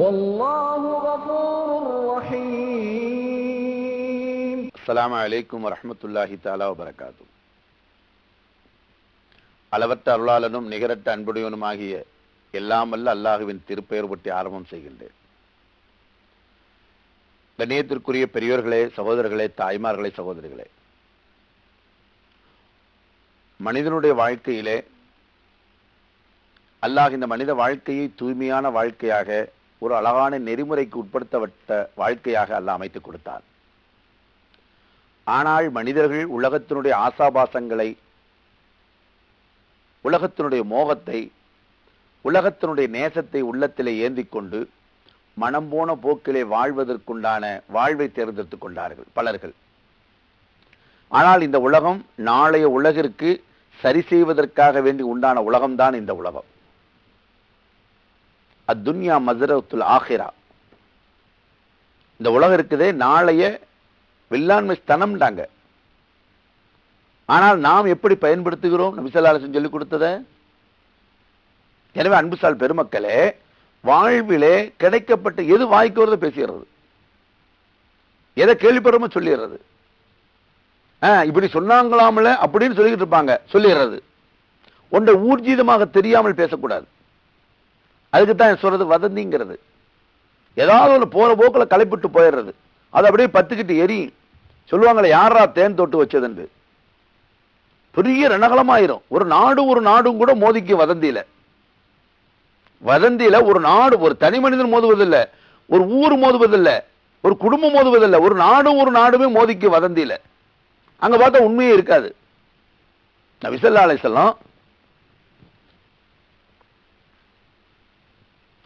والله غفور رحيم அஸ்ஸலாமு அலைக்கும் வரஹ்மத்துல்லாஹி தஆலா வபரகாத்து அளவற்ற அருளாளனும் நிகரற்ற அன்புடையவனுமாகிய எல்லாம் வல்ல அல்லாஹுவின் திருப்பெயர் பற்றி ஆரம்பம் செய்கின்றேன் கண்ணியத்திற்குரிய பெரியோர்களே சகோதரர்களே தாய்மார்களே சகோதரிகளே மனிதனுடைய வாழ்க்கையிலே அல்லாஹ் இந்த மனித வாழ்க்கையை தூய்மையான வாழ்க்கையாக ஒரு அழகான நெறிமுறைக்கு உட்படுத்தப்பட்ட வாழ்க்கையாக அல்லாஹ் அமைத்துக் கொடுத்தார் ஆனால் மனிதர்கள் உலகத்தினுடைய ஆசாபாசங்களை உலகத்தினுடைய மோகத்தை உலகத்தினுடைய நேசத்தை உள்ளத்திலே ஏந்திக் கொண்டு மனம் போன போக்கிலே வாழ்வதற்குண்டான வாழ்வை தேர்ந்தெடுத்துக் கொண்டார்கள் பலர்கள். ஆனால் இந்த உலகம் நாளைய உலகிற்கு சரி செய்வதற்காக வேண்டி உண்டான உலகம்தான் இந்த உலகம். அத்துன்யா மசரத்துல் ஆஹிரா இந்த உலகம் இருக்குதே நாளைய வில்லாண்மை ஸ்தனம்டாங்க ஆனால் நாம் எப்படி பயன்படுத்துகிறோம்? நபிசல்லாலசன் சொல்லிக் கொடுத்தத? எனவே அன்புசால் பெருமக்களே வாழ்விலே கிடைக்கப்பட்ட எது வாய்க்கு பேசுகிறது. எதை கேள்விப்படுறோமோ சொல்லிடுறது. இப்படி சொன்னாங்களாமல அப்படின்னு சொல்லிக்கிட்டு இருப்பாங்க சொல்லிடுறது. ஒன்றை ஊர்ஜிதமாக தெரியாமல் பேசக்கூடாது. அதுக்கு தான் சொல்றது வதந்திங்கிறது. ஏதாவது ஒன்று போற போக்கில் களைப்பிட்டு போயிடுறது. அது அப்படியே பத்துக்கிட்டு எரியும். சொல்லுவாங்களே யாரா தேன் தொட்டு வச்சதுண்டு பெரிய ரணகலமாயிரும். ஒரு நாடு ஒரு நாடும் கூட மோதிக்கு வதந்தியில. வதந்தியில ஒரு நாடு ஒரு தனி மனிதன் மோதுவதில்ல. ஒரு ஊர் மோதுவதில்ல. ஒரு குடும்பம் மோதுவதில்ல. ஒரு நாடும் ஒரு நாடுமே மோதிக்கு வதந்தியில. அங்க பார்த்தா உண்மையே இருக்காது. நபிசல்லா அலைசல்லாம்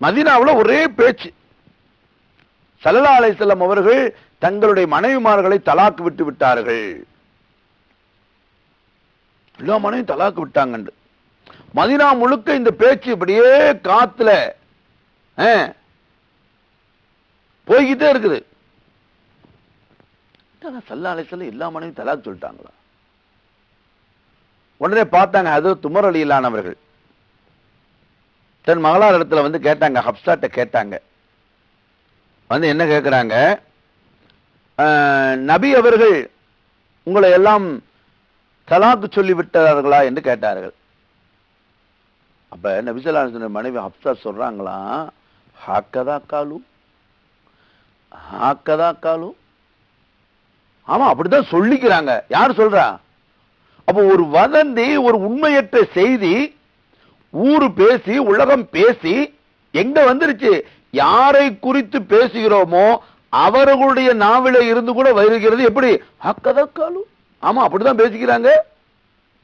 மதினாவில் ஒரே பேச்சு. சல்லா அலைசல்லம் அவர்கள் தங்களுடைய மனைவிமார்களை தலாக்கு விட்டு விட்டார்கள். எல்லா மனைவி தலாக்கு விட்டாங்க மதினா முழுக்க இந்த பேச்சு இப்படியே காத்துல போய்கிட்டே இருக்குது. சல்லா எல்லா மனைவியும் தலாக்கு சொல்லிட்டாங்களா? உடனே பார்த்தாங்க அது துமர் அலியிலானவர்கள் தன் மகளார் இடத்துல வந்து கேட்டாங்க ஹப்சாட்ட கேட்டாங்க. வந்து என்ன கேட்குறாங்க நபி அவர்கள் உங்களை எல்லாம் தலாக்கு சொல்லி விட்டார்களா என்று கேட்டார்கள். அப்ப நபிசல்லா மனைவி ஹப்சா சொல்றாங்களா? ஹாக்கதா காலு. ஹாக்கதா காலு. ஆமா அப்படிதான் சொல்லிக்கிறாங்க. யார் சொல்றா? அப்போ ஒரு வதந்தி ஒரு உண்மையற்ற செய்தி ஊரு பேசி உலகம் பேசி எங்க வந்துருச்சு? யாரை குறித்து பேசுகிறோமோ அவர்களுடைய நாவில இருந்து கூட வருகிறது எப்படி? அக்கதக்காலு. ஆமா அப்படிதான் பேசிக்கிறாங்க.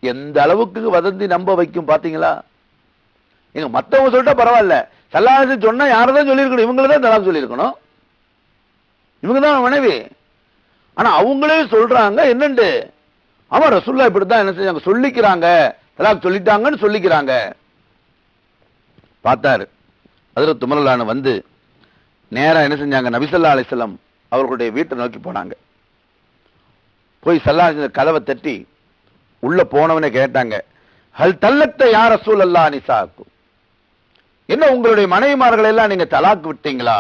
எந்த அளவுக்கு வதந்தி நம்ப வைக்கும் பாத்தீங்களா? எங்க மத்தவங்க சொல்லிட்டா பரவாயில்ல. சல்லாசி சொன்னா யாரதான் சொல்லியிருக்கணும்? இவங்கள தான் தலாம் சொல்லியிருக்கணும். இவங்க தான் மனைவி. ஆனா அவங்களே சொல்றாங்க என்னண்டு? ஆமா ரசுல்லா இப்படித்தான் என்ன செஞ்சாங்க? சொல்லிக்கிறாங்க. தலாக் சொல்லிட்டாங்கன்னு சொல்லிக்கிறாங்க. பார்த்தாரு. அதில் துமரலான வந்து நேரா என்ன செஞ்சாங்க? நபிசல்லா அலிஸ்லாம் அவர்களுடைய வீட்டை நோக்கி போனாங்க. போய் சல்லா கதவை தட்டி உள்ள போனவனே கேட்டாங்க ஹல் தல்லத்த யார சூழல்லா நிசாக்கு என்ன உங்களுடைய மனைவிமார்கள் எல்லாம் நீங்க தலாக்கு விட்டீங்களா?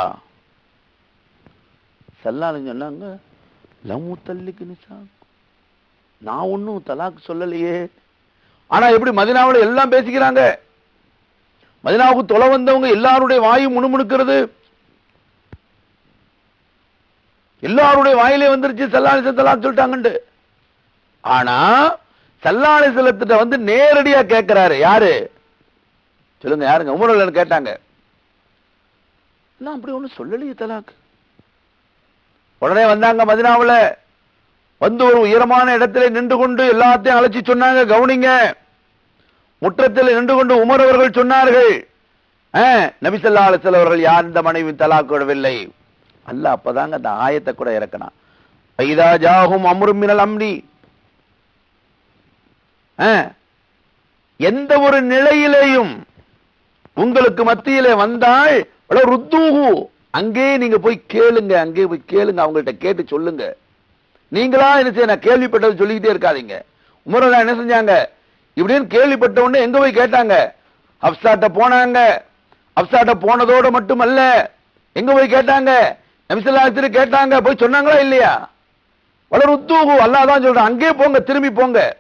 சல்லாலும் சொன்னாங்க லமு நிசாக்கு நான் ஒன்னும் தலாக்கு சொல்லலையே. ஆனா எப்படி மதினாவுல எல்லாம் பேசிக்கிறாங்க? மதினாவுக்கு தொலை வந்தவங்க எல்லாருடைய வாயும் முணுமுணுக்கிறது. எல்லாருடைய வாயிலே வந்துருச்சு சல்லாலி சத்தலாம் சொல்லிட்டாங்கண்டு ஆனா சல்லாலி செல்லத்திட்ட வந்து நேரடியா கேட்கிறாரு யாரு? சொல்லுங்க யாருங்க? உமரல் கேட்டாங்க. நான் அப்படி ஒண்ணு சொல்லலையே தலாக்கு உடனே வந்தாங்க மதினாவுல. வந்து ஒரு உயரமான இடத்துல நின்று கொண்டு எல்லாத்தையும் அழைச்சி சொன்னாங்க கவனிங்க. முற்றத்தில் நின்று கொண்டு உமர் அவர்கள் சொன்னார்கள். நபிசல்லா அலிசல் அவர்கள் யார் இந்த மனைவி தலாக்கிடவில்லை அல்ல அப்பதாங்க அந்த ஆயத்தை கூட இறக்கணும் பைதா ஜாகும் அம்ரும் அம்ரி. எந்த ஒரு நிலையிலேயும் உங்களுக்கு மத்தியிலே வந்தால் வல ருத்தூஹு. அங்கே நீங்க போய் கேளுங்க அங்கே போய் கேளுங்க அவங்கள்ட்ட கேட்டு சொல்லுங்க. நீங்களா என்ன செய்ய நான் கேள்விப்பட்டது சொல்லிக்கிட்டே இருக்காதீங்க. உமரெல்லாம் என்ன செஞ்சாங்க? இப்படின்னு கேள்விப்பட்ட உடனே எங்க போய் கேட்டாங்க? அப்சாட்ட போனாங்க. அப்சாட்ட போனதோட மட்டுமல்ல எங்க போய் கேட்டாங்க? நபிசல்லாத்திரி கேட்டாங்க. போய் சொன்னாங்களா இல்லையா? வளர் உத்தூகு அல்லாதான் சொல்றேன். அங்கே போங்க திரும்பி போங்க.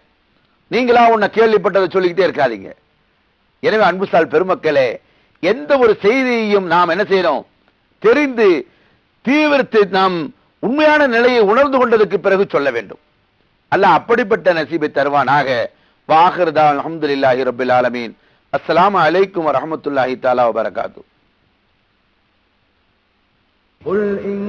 நீங்களா உன்னை கேள்விப்பட்டதை சொல்லிக்கிட்டே இருக்காதீங்க. எனவே அன்புசால் பெருமக்களே எந்த ஒரு செய்தியையும் நாம் என்ன செய்யணும் தெரிந்து தீவிரத்தை நாம் உண்மையான நிலையை உணர்ந்து கொண்டதுக்கு பிறகு சொல்ல வேண்டும். அல்ல அப்படிப்பட்ட நசீபை தருவானாக. وآخر دعوة الحمد لله رب العالمين. السلام عليكم ورحمة الله تعالى وبركاته. قل إن